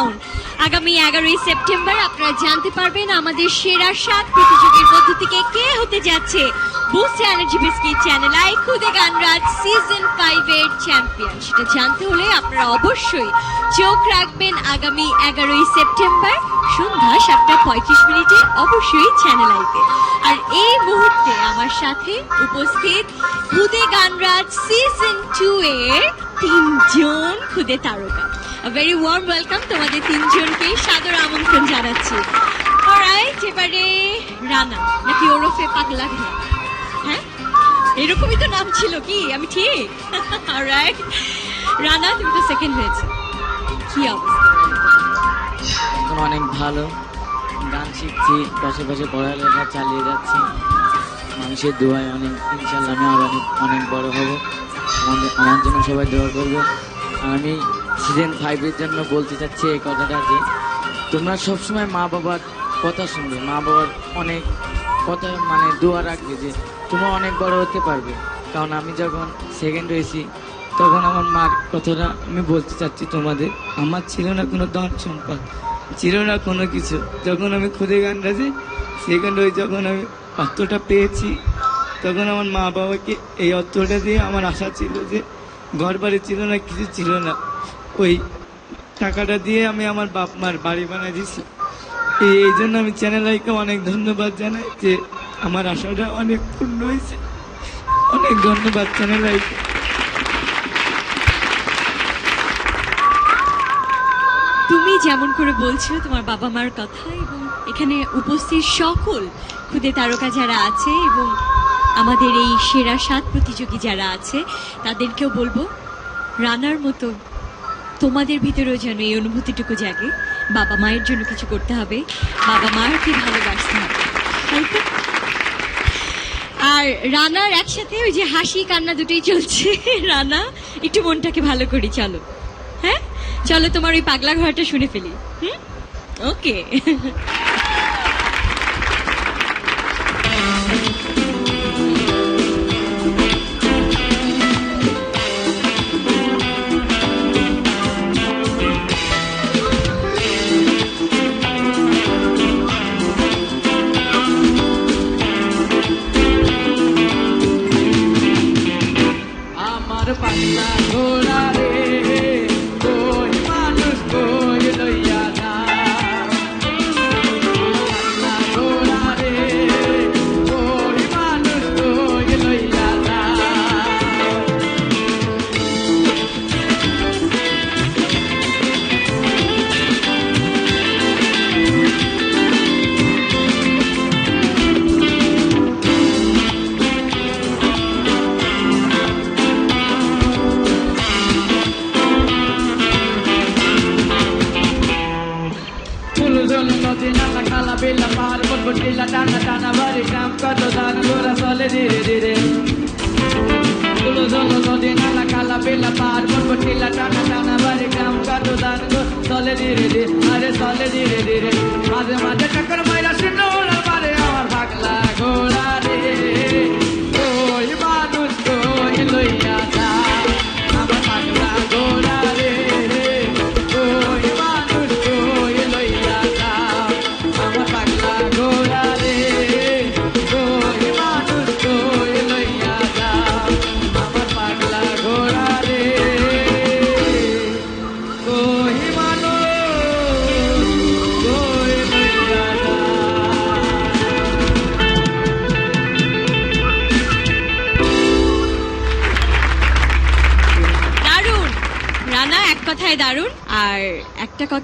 Round আগামী এগারোই September আপনারা জানতে পারবেন আমাদের সেরা সাত প্রতিযোগীর মধ্য থেকে কে হতে যাচ্ছে। Boost energy biscuit channel I, খুদে গানরাজ সিজন ফাইভ এর চ্যাম্পিয়ন সেটা জানতে হলে আপনারা অবশ্যই চোখ রাখবেন আগামী এগারোই সেপ্টেম্বর সন্ধ্যা সাতটা পঁয়ত্রিশ মিনিটে অবশ্যই চ্যানেল আইতে আর এই মুহূর্তে আমার সাথে উপস্থিত খুদে গানরাজ সিজন টু এর তিনজন খুদে তারকা। ভেরি ওয়ার্ম ওয়েলকাম তোমাদের তিনজনকে সাদর আমন্ত্রণ জানাচ্ছি। অলরাইট এবারে রানা, নাকি ওরফে পাগলা হ্যাঁ? এরকমই তো নাম ছিল কি? আমি ঠিক? অলরাইট রানা, তুমি তো সেকেন্ড হয়েছে। কি অবস্থা? অনেক ভালো। গান শিখছি, পাশাপাশি পড়ালেখা চালিয়ে যাচ্ছি। মানুষের দোয়ায় অনেক, ইনশাল্লাহ আমি অনেক অনেক বড় হব। আমাদের আমার জন্য সবাই দোয়া করবে। আমি সিজন ফাইভের জন্য বলতে চাচ্ছি এই কথাটা যে, তোমরা সবসময় মা বাবার কথা শুনবে। মা বাবার অনেক কথা মানে দোয়া রাখবে যে, তোমরা অনেক বড় হতে পারবে। কারণ আমি যখন সেকেন্ড হয়েছি, তখন আমার মার কথাটা আমি বলতে চাচ্ছি তোমাদের। আমার ছিল না কোনো ধন সম্পদ, ছিল না কোনো কিছু। যখন আমি খুদে গান গাছি সেকেন্ড হয়ে যখন আমি অর্থটা পেয়েছি, তখন আমার মা বাবাকে এই অর্থটা দিয়ে আমার আশা ছিল যে ঘর বাড়ি ছিল না, কিছু ছিল না। ওই টাকাটা দিয়ে আমি আমার বাপ মার বাড়ি বানিয়ে এই এই জন্য আমি চ্যানেল আইকে অনেক ধন্যবাদ জানাই যে আমার আশাটা অনেক পূর্ণ হয়েছে। অনেক ধন্যবাদ চ্যানেল আইকে। তুমি যেমন করে বলছো তোমার বাবা মার কথা, এবং এখানে উপস্থিত সকল খুদে তারকা যারা আছে, এবং আমাদের এই সেরা সাত প্রতিযোগী যারা আছে, তাদেরকেও বলব, রানার মতো তোমাদের ভিতরেও যেন এই অনুভূতিটুকু জাগে। বাবা মায়ের জন্য কিছু করতে হবে। বাবা মারকে ভালোবাসতে হবে। আর রানার একসাথে ওই যে হাসি, কান্না দুটোই চলছে। রানা, একটু মনটাকে ভালো করি, চলো। হ্যাঁ? চলো তোমার ওই পাগলা ঘরটা শুনে ফেলি। হুম? ওকে। লইয়া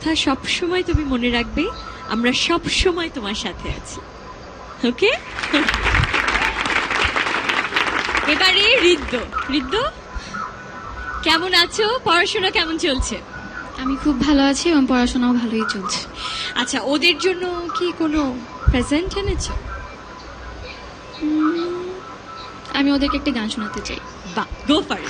কথা সব সময় তুমি মনে রাখবে আমরা সব সময় তোমার সাথে আছি। ওকে এবারে রিদ্দ রিদ্দ কেমন আছো? পড়াশোনা কেমন চলছে? আমি খুব ভালো আছি এবং পড়াশোনাও ভালোই চলছে। আচ্ছা ওদের জন্য কি কোনো প্রেজেন্ট এনেছো? আমি ওদেরকে একটা গান শোনাতে চাই। বা গো ফর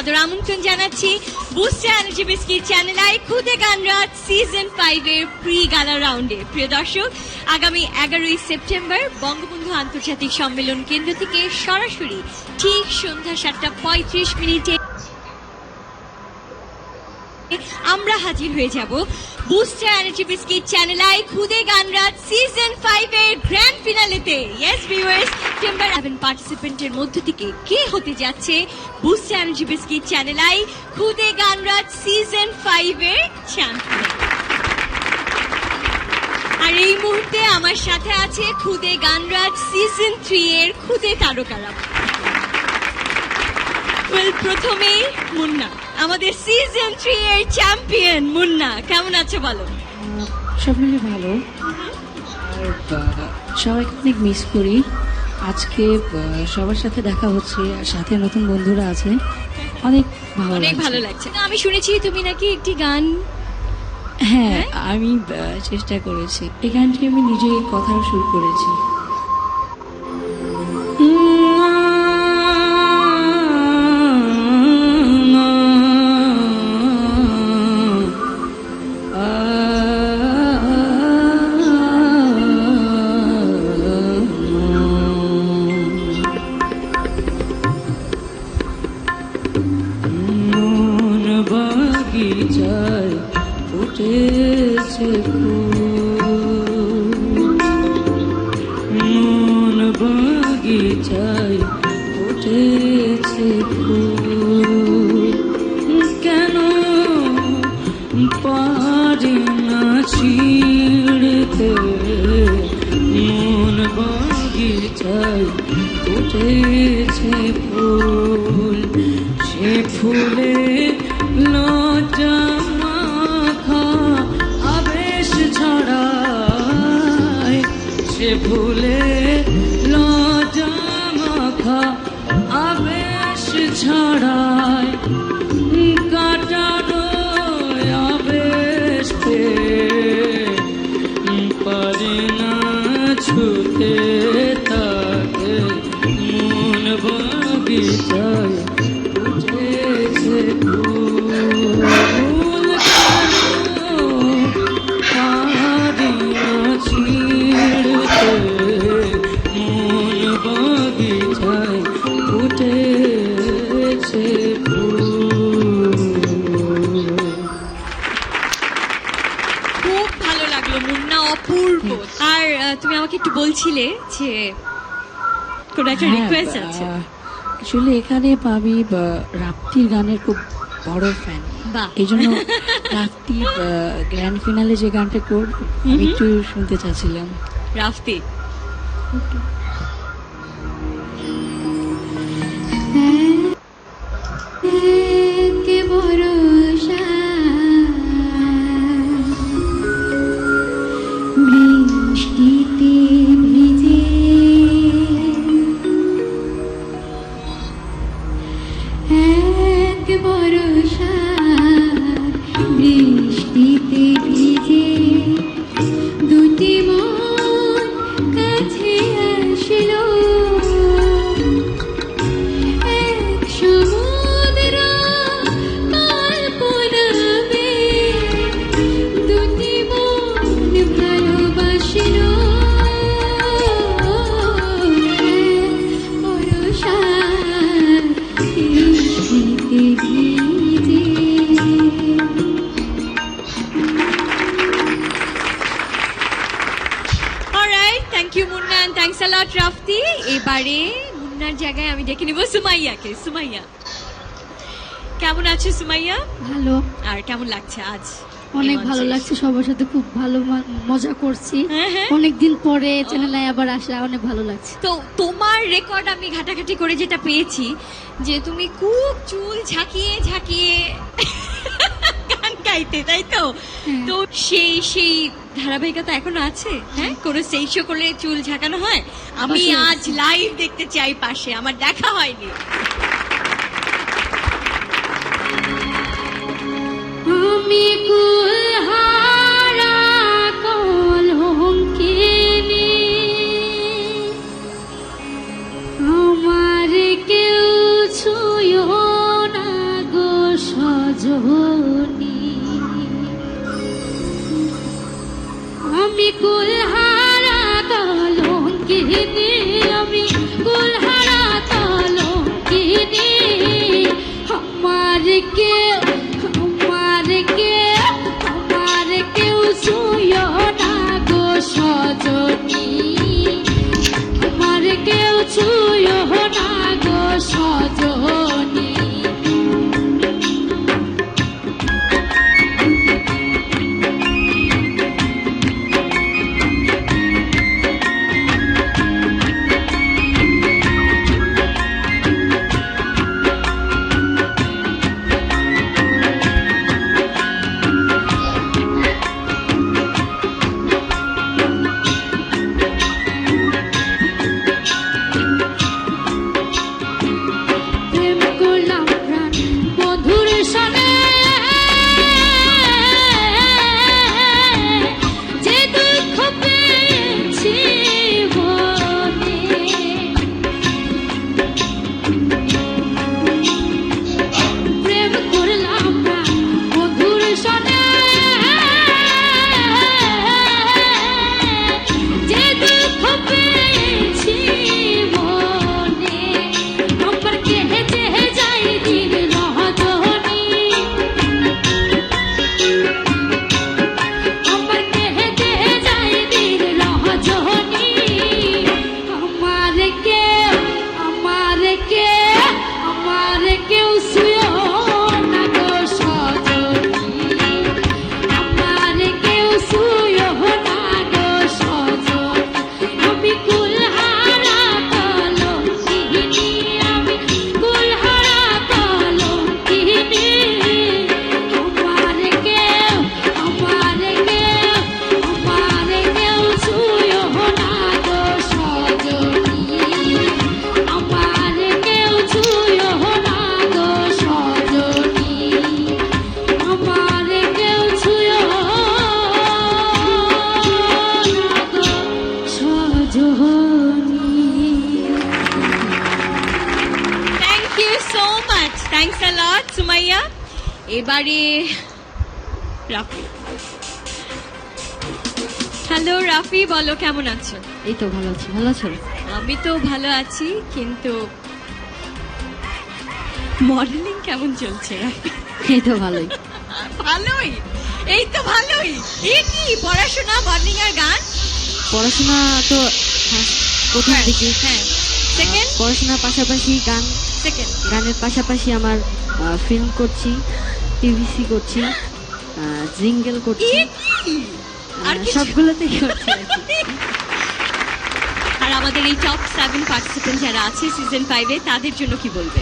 সাদর আমন্ত্রণ জানাচ্ছি booster energy biscuit channel I, খুদে গান রাত সিজন ফাইভ এর প্রি গালা রাউন্ডে প্রিয় দর্শক, আগামী এগারোই সেপ্টেম্বর বঙ্গবন্ধু আন্তর্জাতিক সম্মেলন কেন্দ্র থেকে সরাসরি ঠিক সন্ধ্যা সাতটা পঁয়ত্রিশ মিনিটে আমরা হাজির হয়ে যাব booster energy biscuit channel I খুদে গান রাত সিজন ফাইভ এর গ্র্যান্ড ফিনালেতে ইয়েস ভিউয়ার্স সেপ্টেম্বর সেভেন পার্টিসিপেন্টের মধ্য থেকে কে হতে যাচ্ছে? Booster energy biscuit channel I খুদে গান রাত সিজন ফাইভ এর চ্যাম্পিয়ন আর এই মুহূর্তে আমার সাথে আছে খুদে গানরাজ সিজন থ্রি এর খুদে তারকারা। Well, প্রথমেই মুন্না আমাদের সিজন থ্রি এর চ্যাম্পিয়ন মুন্না কেমন আছো বলো? সব মিলে ভালো। সবাইকে অনেক মিস করি। আজকে সবার সাথে দেখা হচ্ছে আর সাথে নতুন বন্ধুরা আছে। অনেক ভালো অনেক ভালো লাগছে। আমি শুনেছি তুমি নাকি একটি গান হ্যাঁ আমি চেষ্টা করেছি। এই গানটি আমি নিজেই কথাও শুরু করেছি। আবেশ ছড়ায় কাটানো বলছিলে যে কোনো একটা হ্যাঁ, রিকোয়েস্ট আছে। আসলে এখানে আমি রাপ্তির গানের খুব বড় ফ্যান। এই জন্য রাফতি গ্র্যান্ড ফিনালে যে গানটা কর আমি একটু শুনতে চাচ্ছিলাম। রাফতি লট রাফতি এবারে মুন্নার জায়গায় আমি ডেকে নিব সুমাইয়াকে। সুমাইয়া কেমন আছো সুমাইয়া? ভালো। আর কেমন লাগছে আজ? অনেক ভালো লাগছে সবার সাথে খুব ভালো মজা করছি। হ্যাঁ, হ্যাঁ। অনেকদিন পরে চ্যানেলে আবার আসা অনেক ভালো লাগছে। তো তোমার রেকর্ড আমি ঘাটাঘাটি করে যেটা পেয়েছি যে তুমি খুব চুল ঝাঁকিয়ে ঝাঁকিয়ে গাইতে তাই তো। তো সেই সেই ধারাবাহিকতা এখনও আছে? হ্যাঁ? কোনো সেই শো করলে চুল ঝাঁকানো হয়? আমি আজ লাইভ দেখতে চাই পাশে আমার দেখা হয়নি। আমি কুলহারা আছি আমি তো ভালো আছি কিন্তু মডেলিং কেমন চলছে? এই তো ভালোই। ভালোই? এই তো ভালোই। এ কি পড়াশোনা মডেলিং আর গান? পড়াশোনা তো ফার্স্ট প্রথম দিকে। হ্যাঁ। সেকেন্ড পড়াশোনার পাশাপাশি গান। সেকেন্ড গানের পাশাপাশি আমার ফিল্ম করছি টিভিসি করছি জিঙ্গেল করছি। আর সবগুলোতেই করছি আর আমাদের এই টপ সেভেন পার্টিসিপেন্ট যারা আছে সিজন ফাইভে তাদের জন্য কি বলবে?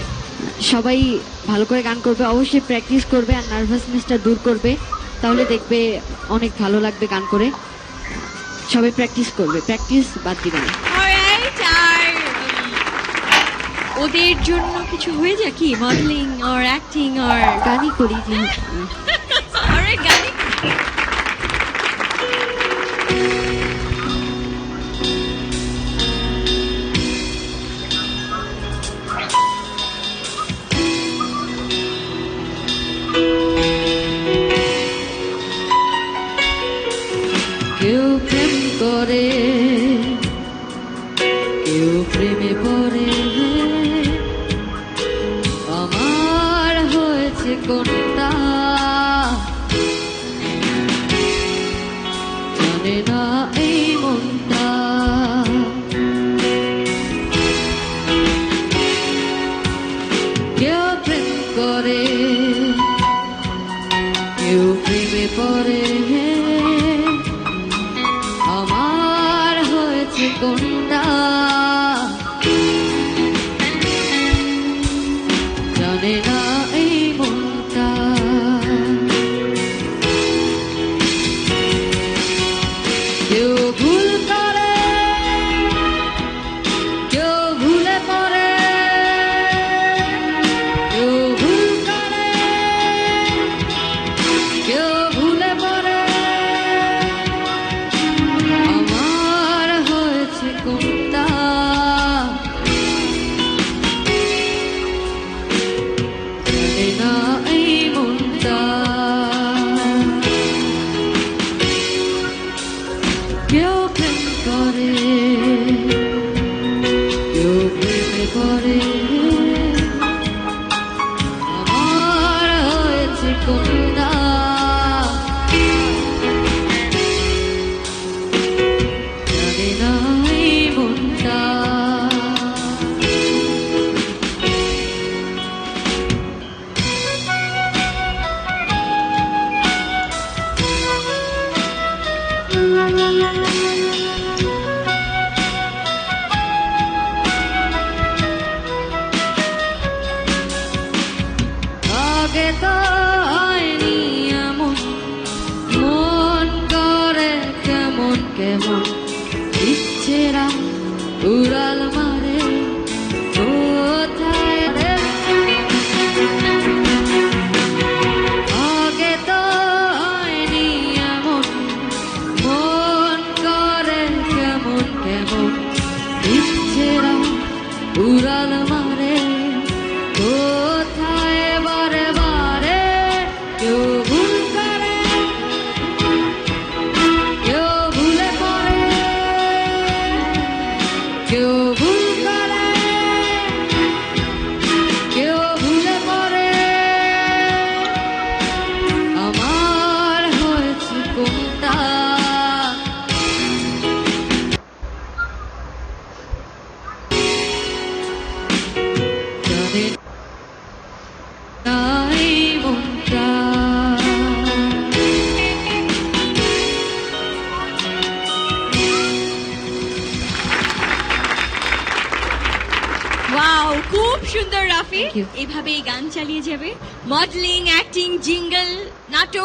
সবাই ভালো করে গান করবে অবশ্যই প্র্যাকটিস করবে আর নার্ভাসনেসটা দূর করবে। তাহলে দেখবে অনেক ভালো লাগবে গান করে। সবাই প্র্যাকটিস করবে প্র্যাকটিস বাদ দিবে না। ওদের জন্য কিছু হয়ে যায় কি? মডেলিং অর অ্যাক্টিং অর গানই করি যেহেতু।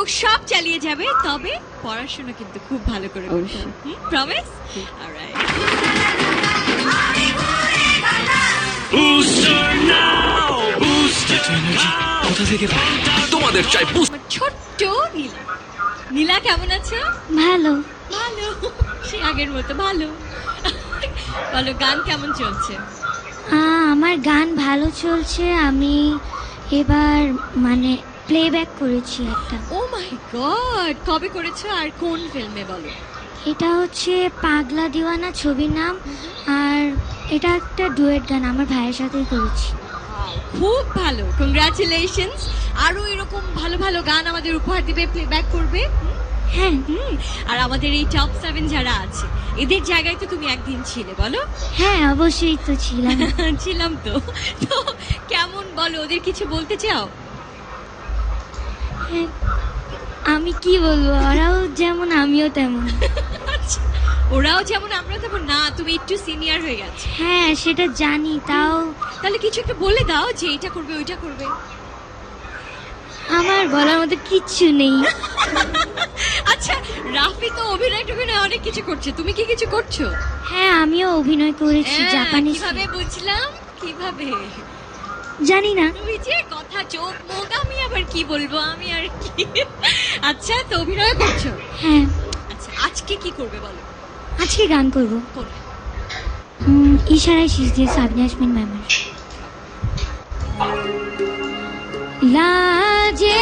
নাটক সব চালিয়ে যাবে তবে পড়াশোনা কিন্তু খুব ভালো করে। প্রমিস অলরাইট তোমাদের চাই ছোট্ট নীলা। নীলা কেমন আছো? ভালো। ভালো। সে আগের মতো ভালো। বলো গান কেমন চলছে? আমার গান ভালো চলছে। আমি এবার মানে প্লেব্যাক করেছি একটা। ও মাই গড কবে করেছ আর কোন ফিল্মে বলো? এটা হচ্ছে পাগলা দিওয়ানা ছবির নাম। আর এটা একটা ডুয়েট গান আমার ভাইয়ের সাথেই করেছি। খুব ভালো। কংগ্রাচুলেশনস আরও এরকম ভালো ভালো গান আমাদের উপহার দিবে প্লেব্যাক করবে? হ্যাঁ। আর আমাদের এই টপ সেভেন যারা আছে এদের জায়গায় তো তুমি একদিন ছিলে বলো? হ্যাঁ অবশ্যই তো ছিলাম। ছিলাম তো। তো কেমন বলো ওদের কিছু বলতে চাও? আমি কি বলব? ওরাও যেমন আমিও তেমন। আচ্ছা, ওরাও যেমন আমরা তেমন। না তুমি একটু সিনিয়র হয়ে গেছো। হ্যাঁ সেটা জানি তাও তাহলে কিছু একটু বলে দাও যে এটা করবে ওইটা করবে। আমার বলার মতো কিচ্ছু নেই। আচ্ছা রাফি তো অভিনয় টভিনয় অনেক কিছু করছে। তুমি কি কিছু করছ? হ্যাঁ আমিও অভিনয় করেছি হ্যাঁ, জাপানি কীভাবে বুঝলাম? কীভাবে? জানি না। ওই যে কথা চোখ মুখ আমি আবার কি বলব? আমি আর কি? আচ্ছা তো অভিনয় করছ? হ্যাঁ। আচ্ছা আজকে কি করবে বলো? আজকে গান করব। ইশারায় শীষ দিয়ে সাবিনা ইয়াসমিন ম্যামের। লাজে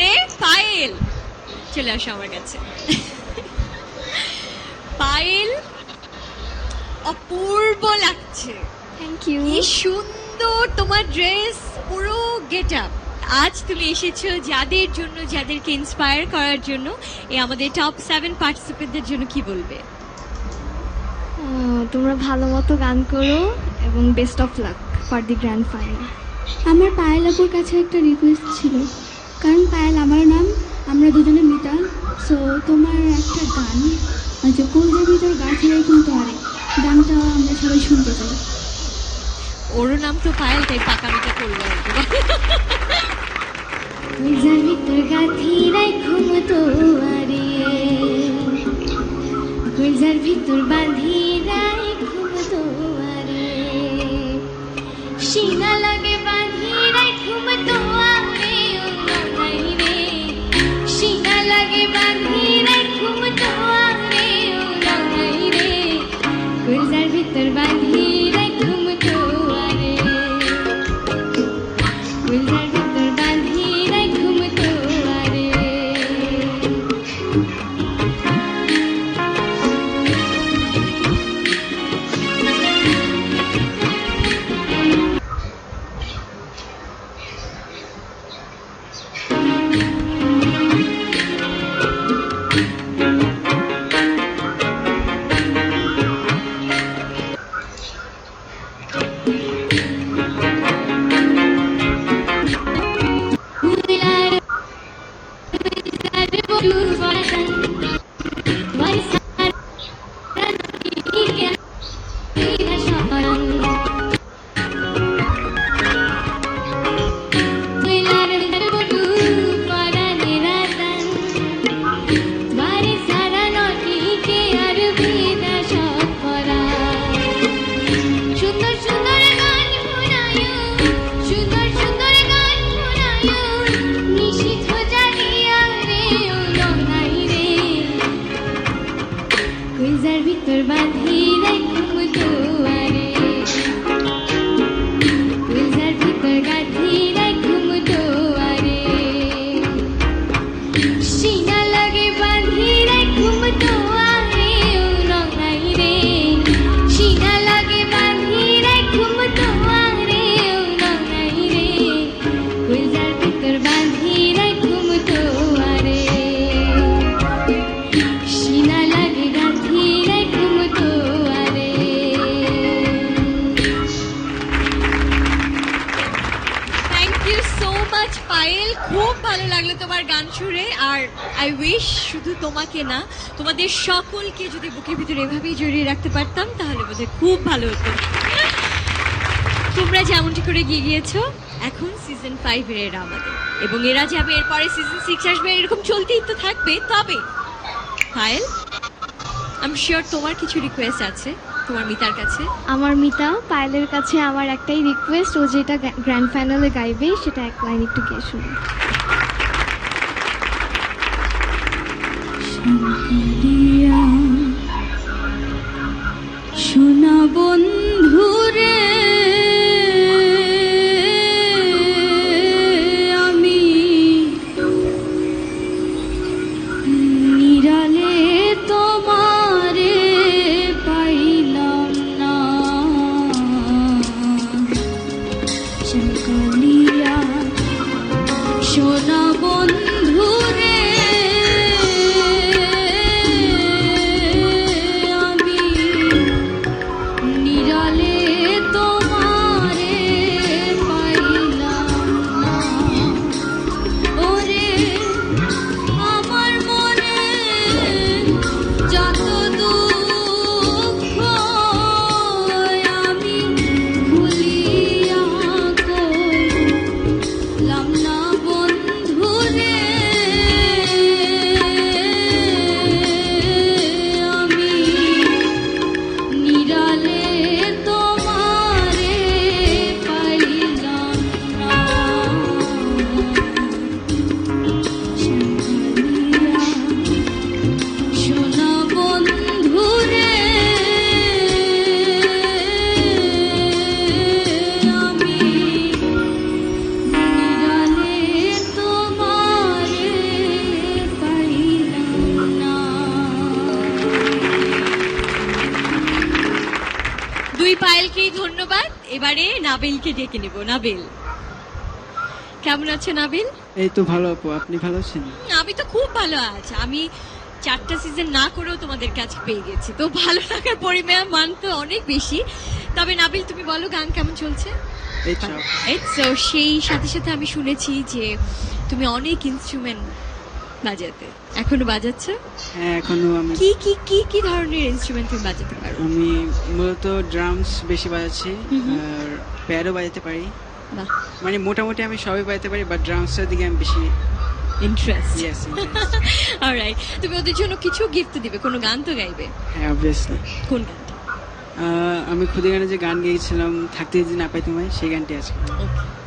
এবারে পায়েল। চলে আসো আমার কাছে। পায়েল অপূর্ব লাগছে। থ্যাংক ইউ কি সুন্দর সুন্দর তোমার ড্রেস পুরো গেট আপ আজ তুমি এসেছ যাদের জন্য যাদেরকে ইন্সপায়ার করার জন্য। এই আমাদের টপ সেভেন পার্টিসিপেন্টদের জন্য কি বলবে? তোমরা ভালো মতো গান করো এবং best of luck for the grand final আমার পায়েল আপুর কাছে একটা রিকোয়েস্ট ছিল। কারণ পায়েল আমার নাম আমরা দুজনে মিতা। সো তোমার একটা গান যে কলজের ভিতর গা ছেড়ে কিন্তু আরে গানটা আমরা সবাই শুনতে চাই। ওরও নাম তো পায়েল তাই পাকামিটা করব। কলজার ভিতর গাথি রাই ঘুমতো আরে। কলজার ভিতর বাঁধি রাই ঘুমতো আরে। সিনা লাগে বাঁধি আই উইশ শুধু তোমাকে না, তোমাদের সকলকে যদি বুকের ভিতরে এভাবেই জড়িয়ে রাখতে পারতাম, তাহলে বোধহয় খুব ভালো হতো। তোমরা যেমনটি করে গিয়ে গিয়েছো, এখন সিজন ফাইভ এর আমাদের। এবং এরা যাবে, এরপরে সিজন সিক্স আসবে, এরকম চলতেই তো থাকবে। তবে পায়েল আমি শিওর তোমার কিছু রিকোয়েস্ট আছে, তোমার মিতার কাছে। আমার মিতা পায়েলের কাছে আমার একটাই রিকোয়েস্ট ও যেটা গ্র্যান্ড ফাইনালে গাইবে, সেটা এক লাইন একটু গিয়ে শুনি সোনা বন্ধুরে নাবিলকে ডেকে নেব নাবিল। কেমন আছে নাবিল? এই তো ভালো আপু। আপনি ভালো আছেন? আমি তো খুব ভালো আছি। আমি চারটা সিজন না করেও তোমাদের কাছে পেয়ে গেছি। তো ভালো লাগার পরিমাণ মান তো অনেক বেশি। তবে নাবিল তুমি বলো গান কেমন চলছে? এই তো। সেই সাথে সাথে আমি শুনেছি যে তুমি অনেক ইনস্ট্রুমেন্ট বাজাতে এখনও বাজাচ্ছ? হ্যাঁ এখনও আমি কি কি কি কি ধরনের ইনস্ট্রুমেন্ট তুমি বাজাতে পারো? আমি মূলত ড্রামস বেশি বাজাচ্ছি। আর প্যাডও বাজাতে পারি। মানে মোটামুটি আমি সবই বাজাতে পারি বাট ড্রামসের দিকে আমি বেশি ইন্টারেস্ট ইয়েস অলরাইট তুমি ওদের জন্য কিছু গিফট দিবে কোনো গান তো গাইবে? হ্যাঁ অবভিয়াসলি কোন গান আমি খুদে গানে যে গান গেয়েছিলাম থাকতে যদি না পাই তোমায় সেই গানটি আছে। থাকতে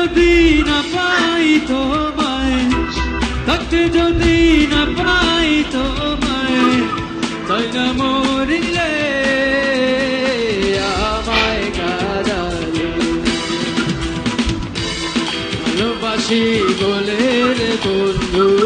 যদি না পাই তোমায় থাকতে যদি না পাই তোমায়, তাই না মরিলে আমায় কাদালে। ভালোবাসি বলে রে বন্ধু